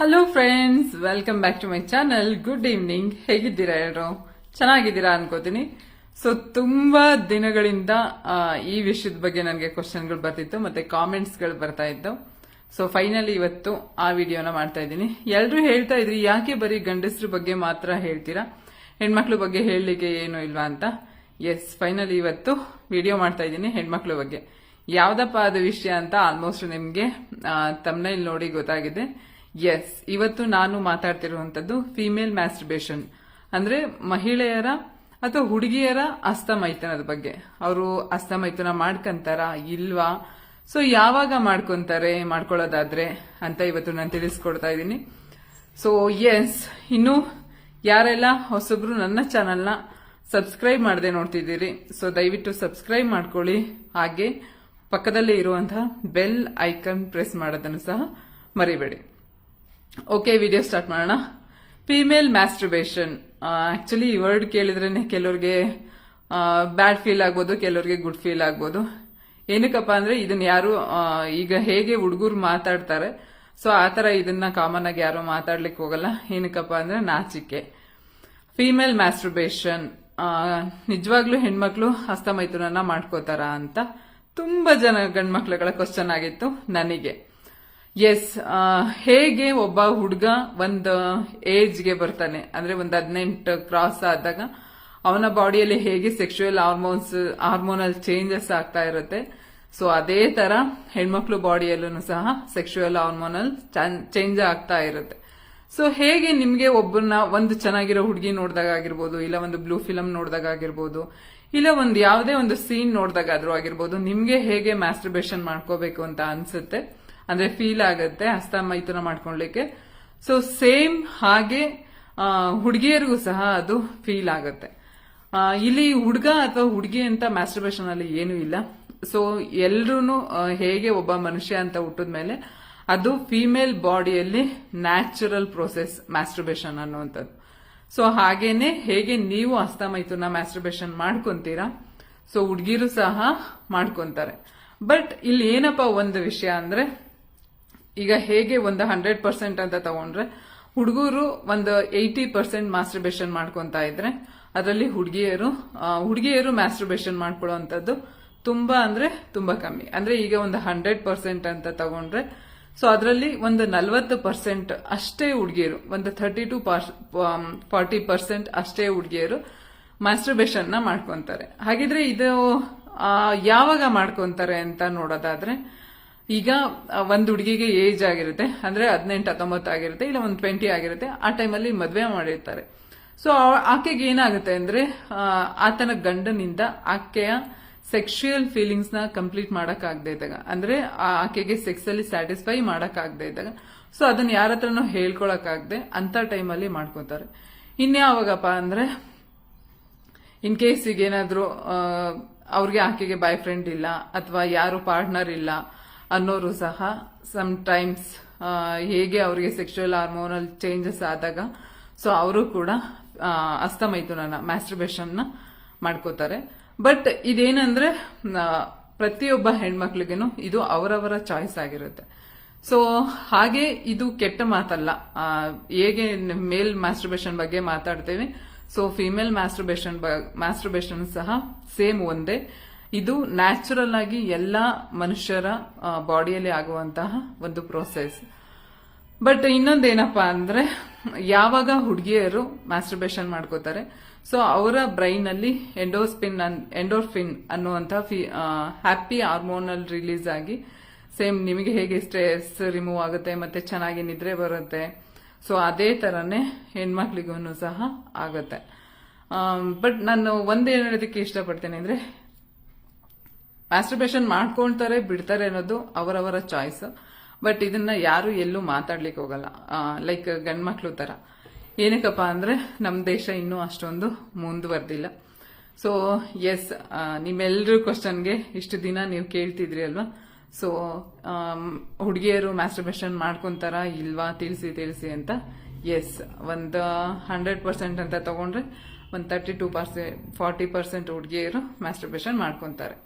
Hello friends welcome back to my channel good evening ಹೇಗಿದ್ದೀರಾ ಎಲ್ಲರೂ ಚೆನ್ನಾಗಿದ್ದೀರಾ ಅನ್ಕೋತೀನಿ. ಸೊ ತುಂಬಾ ದಿನಗಳಿಂದ ಈ ವಿಷಯದ ಬಗ್ಗೆ ನನಗೆ ಕ್ವಶನ್ಗಳು ಬರ್ತಿತ್ತು, ಮತ್ತೆ ಕಾಮೆಂಟ್ಸ್ಗಳು ಬರ್ತಾ ಇತ್ತು. ಸೊ ಫೈನಲಿ ಇವತ್ತು ಆ ವಿಡಿಯೋನ ಮಾಡ್ತಾ ಇದ್ದೀನಿ. ಎಲ್ಲರೂ ಹೇಳ್ತಾ ಇದ್ರಿ, ಯಾಕೆ ಬರೀ ಗಂಡಸ್ರ ಬಗ್ಗೆ ಮಾತ್ರ ಹೇಳ್ತೀರಾ? ಹೆಣ್ಮಕ್ಳ ಬಗ್ಗೆ ಹೇಳಲಿಕ್ಕೆ ಏನು ಇಲ್ವಾ ಅಂತ? ಎಸ್ ಫೈನಲಿ ಇವತ್ತು ವಿಡಿಯೋ ಮಾಡ್ತಾ ಇದ್ದೀನಿ ಹೆಣ್ಮಕ್ಳ ಬಗ್ಗೆ. ಯಾವ್ದಪ್ಪ ಅದು ವಿಷಯ ಅಂತ ಆಲ್ಮೋಸ್ಟ್ ನಿಮ್ಗೆ ತಮ್ಮನೇಲಿ ನೋಡಿ ಗೊತ್ತಾಗಿದೆ. ಎಸ್ ಇವತ್ತು ನಾನು ಮಾತಾಡ್ತಿರುವಂತದ್ದು ಫಿಮೇಲ್ ಮ್ಯಾಸ್ಟ್ರಿಬೇಷನ್ ಅಂದ್ರೆ ಮಹಿಳೆಯರ ಅಥವಾ ಹುಡುಗಿಯರ ಹಸ್ತಮೈಥುನದ ಬಗ್ಗೆ. ಅವರು ಹಸ್ತಮೈಥುನ ಮಾಡ್ಕೊಂತಾರ, ಇಲ್ವಾ? ಸೊ ಯಾವಾಗ ಮಾಡ್ಕೊಂತಾರೆ, ಮಾಡ್ಕೊಳ್ಳೋದಾದ್ರೆ ಅಂತ ಇವತ್ತು ನಾನು ತಿಳಿಸ್ಕೊಡ್ತಾ ಇದ್ದೀನಿ. ಸೊ ಎಸ್ ಇನ್ನು ಯಾರೆಲ್ಲ ಹೊಸಬ್ರು ನನ್ನ ಚಾನಲ್ನ ಸಬ್ಸ್ಕ್ರೈಬ್ ಮಾಡದೆ ನೋಡ್ತಿದ್ದೀರಿ ಸೊ ದಯವಿಟ್ಟು ಸಬ್ಸ್ಕ್ರೈಬ್ ಮಾಡ್ಕೊಳ್ಳಿ. ಹಾಗೆ ಪಕ್ಕದಲ್ಲೇ ಇರುವಂತಹ ಬೆಲ್ ಐಕನ್ ಪ್ರೆಸ್ ಮಾಡೋದನ್ನು ಸಹ ಮರಿಬೇಡಿ. ಓಕೆ ವಿಡಿಯೋ ಸ್ಟಾರ್ಟ್ ಮಾಡೋಣ. ಫೀಮೇಲ್ ಮ್ಯಾಸ್ಟ್ರಬೇಷನ್ ಆಕ್ಚುಲಿ ಈ ವರ್ಡ್ ಕೇಳಿದ್ರೇನೆ ಕೆಲವ್ರಿಗೆ ಬ್ಯಾಡ್ ಫೀಲ್ ಆಗ್ಬೋದು, ಕೆಲವ್ರಿಗೆ ಗುಡ್ ಫೀಲ್ ಆಗ್ಬೋದು. ಏನಕ್ಕಪ್ಪ ಅಂದ್ರೆ ಇದನ್ನ ಯಾರು ಈಗ ಹೇಗೆ ಹುಡುಗರು ಮಾತಾಡ್ತಾರೆ ಸೊ ಆತರ ಇದನ್ನ ಕಾಮನ್ ಆಗಿ ಯಾರು ಮಾತಾಡ್ಲಿಕ್ಕೆ ಹೋಗಲ್ಲ. ಏನಕ್ಕಪ್ಪ ಅಂದ್ರೆ, ನಾಚಿಕೆ. ಫೀಮೇಲ್ ಮ್ಯಾಸ್ಟ್ರಬೇಷನ್ ನಿಜವಾಗ್ಲೂ ಹೆಣ್ಮಕ್ಳು ಹಸ್ತಮೈಥುನನ ಮಾಡ್ಕೋತಾರ ಅಂತ. ತುಂಬಾ ಜನ ಗಂಡ್ಮಕ್ಳುಗಳ ಕ್ವಶನ್ ಆಗಿತ್ತು ನನಗೆ. ಎಸ್ ಹೇಗೆ ಒಬ್ಬ ಹುಡುಗ ಒಂದು, ಏಜ್ಗೆ ಬರ್ತಾನೆ, ಅಂದ್ರೆ ಒಂದು ಹದಿನೆಂಟು ಕ್ರಾಸ್ ಆದಾಗ, ಅವನ ಬಾಡಿಯಲ್ಲಿ ಹೇಗೆ ಸೆಕ್ಷುಯಲ್ ಹಾರ್ಮೋನ್ಸ್ ಹಾರ್ಮೋನಲ್ ಚೇಂಜಸ್ ಆಗ್ತಾ ಇರುತ್ತೆ. ಸೊ ಅದೇ ತರ ಹೆಣ್ಮಕ್ಳು ಬಾಡಿಯಲ್ಲೂ ಸಹ ಸೆಕ್ಷುಯಲ್ ಹಾರ್ಮೋನಲ್ ಚೇಂಜ್ ಆಗ್ತಾ ಇರುತ್ತೆ. ಸೊ ಹೇಗೆ ನಿಮ್ಗೆ ಒಬ್ಬನ ಒಂದು ಚೆನ್ನಾಗಿರೋ ಹುಡುಗಿ ನೋಡಿದಾಗ ಆಗಿರ್ಬೋದು, ಇಲ್ಲ ಒಂದು ಬ್ಲೂ ಫಿಲಮ್ ನೋಡಿದಾಗ ಆಗಿರ್ಬೋದು, ಇಲ್ಲ ಒಂದು ಯಾವುದೇ ಒಂದು ಸೀನ್ ನೋಡಿದಾಗಾದ್ರೂ ಆಗಿರ್ಬೋದು, ನಿಮ್ಗೆ ಹೇಗೆ ಮ್ಯಾಸ್ಟ್ರಿಬೇಷನ್ ಮಾಡ್ಕೋಬೇಕು ಅಂತ ಅನ್ಸುತ್ತೆ? ಅಂದ್ರೆ ಫೀಲ್ ಆಗುತ್ತೆ ಹಸ್ತ ಮೈಥುನ ಮಾಡ್ಕೊಳ್ಲಿಕ್ಕೆ. ಸೊ ಸೇಮ್ ಹಾಗೆ ಹುಡುಗಿಯರಿಗೂ ಸಹ ಅದು ಫೀಲ್ ಆಗುತ್ತೆ. ಇಲ್ಲಿ ಹುಡುಗ ಅಥವಾ ಹುಡುಗಿ ಅಂತ ಮ್ಯಾಸ್ಟ್ರಿಬೇಷನ್ ಅಲ್ಲಿ ಏನೂ ಇಲ್ಲ. ಸೊ ಎಲ್ರೂ ಹೇಗೆ ಒಬ್ಬ ಮನುಷ್ಯ ಅಂತ ಹುಟ್ಟಿದ ಮೇಲೆ ಅದು ಫಿಮೇಲ್ ಬಾಡಿಯಲ್ಲಿ ನ್ಯಾಚುರಲ್ ಪ್ರೋಸೆಸ್ ಮ್ಯಾಸ್ಟ್ರಬೇಷನ್ ಅನ್ನುವಂಥದ್ದು. ಸೊ ಹಾಗೇನೆ ಹೇಗೆ ನೀವು ಹಸ್ತಮೈಥುನ ಮ್ಯಾಸ್ಟ್ರಬೇಷನ್ ಮಾಡ್ಕೊಂತೀರಾ ಸೊ ಹುಡುಗಿರು ಸಹ ಮಾಡ್ಕೊಂತಾರೆ. ಬಟ್ ಇಲ್ಲಿ ಏನಪ್ಪ ಒಂದು ವಿಷಯ ಅಂದ್ರೆ ಈಗ ಹೇಗೆ ಒಂದು ಹಂಡ್ರೆಡ್ ಪರ್ಸೆಂಟ್ ಅಂತ ತಗೊಂಡ್ರೆ, ಹುಡುಗರು ಒಂದು ಏಯ್ಟಿ ಪರ್ಸೆಂಟ್ ಮಾಸ್ಟರ್ಬೇಷನ್ ಮಾಡ್ಕೊಂತ ಇದ್ರೆ, ಅದರಲ್ಲಿ ಹುಡುಗಿಯರು ಹುಡುಗಿಯರು ಮಾಸ್ಟರ್ಬೇಷನ್ ಮಾಡ್ಕೊಳ್ಳುವಂಥದ್ದು ತುಂಬಾ ಅಂದ್ರೆ ತುಂಬಾ ಕಮ್ಮಿ. ಅಂದ್ರೆ ಈಗ ಒಂದು ಹಂಡ್ರೆಡ್ ಪರ್ಸೆಂಟ್ ಅಂತ ತಗೊಂಡ್ರೆ, ಸೊ ಅದರಲ್ಲಿ ಒಂದು ನಲವತ್ತು ಪರ್ಸೆಂಟ್ ಅಷ್ಟೇ ಹುಡುಗಿಯರು, ಒಂದು ಥರ್ಟಿ ಟು ಫಾರ್ಟಿ ಪರ್ಸೆಂಟ್ ಅಷ್ಟೇ ಹುಡುಗಿಯರು ಮಾಸ್ಟರ್ಬೇಷನ್ನ ಮಾಡ್ಕೊಂತಾರೆ. ಹಾಗಿದ್ರೆ ಇದು ಯಾವಾಗ ಮಾಡ್ಕೊಂತಾರೆ ಅಂತ ನೋಡೋದಾದ್ರೆ ಈಗ ಒಂದು ಹುಡುಗಿಗೆ ಏಜ್ ಆಗಿರುತ್ತೆ, ಅಂದ್ರೆ ಹದಿನೆಂಟು, ಹತ್ತೊಂಬತ್ತು ಆಗಿರುತ್ತೆ, ಇಲ್ಲ ಒಂದು ಟ್ವೆಂಟಿ ಆಗಿರುತ್ತೆ, ಆ ಟೈಮಲ್ಲಿ ಮದುವೆ ಮಾಡಿರ್ತಾರೆ. ಸೊ ಆಕೆಗೆ ಏನಾಗುತ್ತೆ ಅಂದ್ರೆ ಆತನ ಗಂಡನಿಂದ ಆಕೆಯ ಸೆಕ್ಷುಯಲ್ ಫೀಲಿಂಗ್ಸ್ನ ಕಂಪ್ಲೀಟ್ ಮಾಡಕ್ ಆಗದೆ ಇದ್ದಾಗ, ಅಂದ್ರೆ ಆಕೆಗೆ ಸೆಕ್ಸ್ ಅಲ್ಲಿ ಸ್ಯಾಟಿಸ್ಫೈ ಮಾಡಕ್ ಆಗದೆ ಇದ್ದಾಗ ಸೊ ಅದನ್ನ ಯಾರ ಹತ್ರನೂ ಹೇಳ್ಕೊಳಕ್ ಆಗದೆ ಅಂತ ಟೈಮಲ್ಲಿ ಮಾಡ್ಕೋತಾರೆ. ಇನ್ಯಾವಾಗಪ್ಪ ಅಂದ್ರೆ ಇನ್ ಕೇಸ್ ಈಗ ಏನಾದ್ರು ಅವ್ರಿಗೆ ಆಕೆಗೆ ಬಾಯ್ ಫ್ರೆಂಡ್ ಇಲ್ಲ, ಅಥವಾ ಯಾರು ಪಾರ್ಟ್ನರ್ ಇಲ್ಲ ಅನ್ನೋರು ಸಹ ಸಮ್ ಟೈಮ್ಸ್ ಹೇಗೆ ಅವರಿಗೆ ಸೆಕ್ಷುವಲ್ ಹಾರ್ಮೋನಲ್ ಚೇಂಜಸ್ ಆದಾಗ ಸೊ ಅವರು ಕೂಡ ಆ, ಹಸ್ತಮೈಥುನನ ಮ್ಯಾಸ್ಟ್ರಿಬೇಷನ್ ಮಾಡ್ಕೋತಾರೆ. ಬಟ್ ಇದೇನಂದ್ರೆ ಪ್ರತಿಯೊಬ್ಬ ಹೆಣ್ಮಕ್ಳಿಗೇನು ಇದು ಅವರವರ ಚಾಯ್ಸ್ ಆಗಿರುತ್ತೆ. ಸೊ ಹಾಗೆ ಇದು ಕೆಟ್ಟ ಮಾತಲ್ಲ. ಹೇಗೆ ಮೇಲ್ ಮ್ಯಾಸ್ಟ್ರಿಬೇಷನ್ ಬಗ್ಗೆ ಮಾತಾಡ್ತೇವೆ ಸೊ ಫಿಮೇಲ್ ಮ್ಯಾಸ್ಟ್ರಿಬೇಷನ್ ಮ್ಯಾಸ್ಟ್ರಿಬೇಷನ್ ಸಹ ಸೇಮ್ ಒಂದೇ. ಇದು ನ್ಯಾಚುರಲ್ ಆಗಿ ಎಲ್ಲ ಮನುಷ್ಯರ ಬಾಡಿಯಲ್ಲಿ ಆಗುವಂತಹ ಒಂದು ಪ್ರೋಸೆಸ್ ಬಟ್ ಇನ್ನೊಂದೇನಪ್ಪಾ ಅಂದ್ರೆ, ಯಾವಾಗ ಹುಡುಗಿಯರು ಮಾಸ್ಟರ್ಬೇಷನ್ ಮಾಡ್ಕೋತಾರೆ ಸೊ ಅವರ ಬ್ರೈನ್ ಅಲ್ಲಿ ಎಂಡೋಸ್ಪಿನ್ ಎಂಡೋರ್ಫಿನ್ ಅನ್ನುವಂಥ ಹ್ಯಾಪಿ ಹಾರ್ಮೋನಲ್ ರಿಲೀಸ್ ಆಗಿ ಸೇಮ್ ನಿಮಗೆ ಹೇಗೆ ಸ್ಟ್ರೆಸ್ ರಿಮೂವ್ ಆಗುತ್ತೆ, ಮತ್ತೆ ಚೆನ್ನಾಗಿ ನಿದ್ರೆ ಬರುತ್ತೆ ಸೊ ಅದೇ ತರನೇ ಹೆಣ್ಮಕ್ಳಿಗೂ ಸಹ ಆಗುತ್ತೆ. ಬಟ್ ನಾನು ಒಂದೇನು ಹೇಳೋದಕ್ಕೆ ಇಷ್ಟಪಡ್ತೇನೆ ಅಂದ್ರೆ ಮಾಸ್ಟರ್ಬೇಷನ್ ಮಾಡ್ಕೊಳ್ತಾರೆ ಬಿಡ್ತಾರೆ ಅನ್ನೋದು ಅವರವರ ಚಾಯ್ಸ್ ಬಟ್ ಇದನ್ನ ಯಾರು ಎಲ್ಲೂ ಮಾತಾಡ್ಲಿಕ್ಕೆ ಹೋಗಲ್ಲ. ಲೈಕ್ ಗಂಡ್ಮಕ್ಳು ತರ. ಏನಕ್ಕಪ್ಪ ಅಂದ್ರೆ ನಮ್ಮ ದೇಶ ಇನ್ನೂ ಅಷ್ಟೊಂದು ಮುಂದುವರೆದಿಲ್ಲ. ಸೊ ಎಸ್ ನಿಮ್ಮೆಲ್ಲರ ಕ್ವಶನ್ಗೆ ಇಷ್ಟು ದಿನ ನೀವು ಕೇಳ್ತಿದ್ರಿ ಅಲ್ವಾ? ಸೊ ಹುಡುಗಿಯರು ಮ್ಯಾಸ್ಟ್ರಬೇಷನ್ ಮಾಡ್ಕೊಂತಾರ ಇಲ್ವಾ? ತಿಳಿಸಿ ತಿಳಿಸಿ ಅಂತ. ಎಸ್ ಒಂದು ಹಂಡ್ರೆಡ್ ಪರ್ಸೆಂಟ್ ಅಂತ ತಗೊಂಡ್ರೆ ಒಂದು thirty two percent forty percent ಹುಡುಗಿಯರು ಮ್ಯಾಸ್ಟ್ರಬೇಷನ್ ಮಾಡ್ಕೊಂತಾರೆ.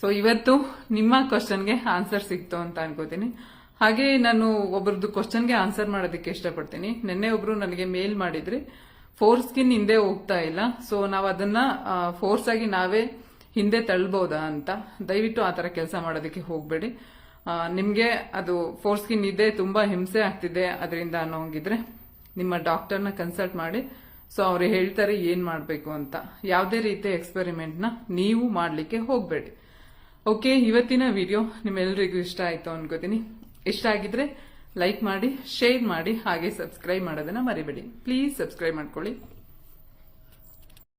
ಸೊ ಇವತ್ತು ನಿಮ್ಮ ಕ್ವಶನ್ಗೆ ಆನ್ಸರ್ ಸಿಕ್ತು ಅಂತ ಅನ್ಕೋತೀನಿ. ಹಾಗೆ ನಾನು ಒಬ್ಬರದ್ದು ಕ್ವಶನ್ಗೆ ಆನ್ಸರ್ ಮಾಡೋದಕ್ಕೆ ಇಷ್ಟಪಡ್ತೀನಿ. ನಿನ್ನೆ ಒಬ್ರು ನನಗೆ ಮೇಲ್ ಮಾಡಿದ್ರಿ. ಫೋರ್ ಸ್ಕಿನ್ ಹಿಂದೆ ಹೋಗ್ತಾ ಇಲ್ಲ. ಸೊ ನಾವು ಅದನ್ನ ಫೋರ್ಸ್ ಆಗಿ ನಾವೇ ಹಿಂದೆ ತಳ್ಬೋದಾ ಅಂತ ದಯವಿಟ್ಟು ಆ ತರ ಕೆಲಸ ಮಾಡೋದಕ್ಕೆ ಹೋಗ್ಬೇಡಿ. ನಿಮಗೆ ಅದು ಫೋರ್ ಸ್ಕಿನ್ ಇದೆ, ತುಂಬಾ ಹಿಂಸೆ ಆಗ್ತಿದೆ ಅದರಿಂದ ಅನ್ನೋಂಗಿದ್ರೆ ನಿಮ್ಮ ಡಾಕ್ಟರ್ನ ಕನ್ಸಲ್ಟ್ ಮಾಡಿ. ಸೊ ಅವ್ರು ಹೇಳ್ತಾರೆ ಏನ್ ಮಾಡಬೇಕು ಅಂತ. ಯಾವುದೇ ರೀತಿಯ ನ ನೀವು ಮಾಡಲಿಕ್ಕೆ ಹೋಗ್ಬೇಡಿ. ಓಕೆ ಇವತ್ತಿನ ವಿಡಿಯೋ ನಿಮ್ಮೆಲ್ಲರಿಗೂ ಇಷ್ಟ ಆಯಿತು ಅನ್ಕೋತೀನಿ. ಇಷ್ಟ ಆಗಿದ್ರೆ ಲೈಕ್ ಮಾಡಿ ಶೇರ್ ಮಾಡಿ, ಹಾಗೆ ಸಬ್ಸ್ಕ್ರೈಬ್ ಮಾಡೋದನ್ನ ಮರಿಬೇಡಿ. ಪ್ಲೀಸ್ ಸಬ್ಸ್ಕ್ರೈಬ್ ಮಾಡ್ಕೊಳ್ಳಿ.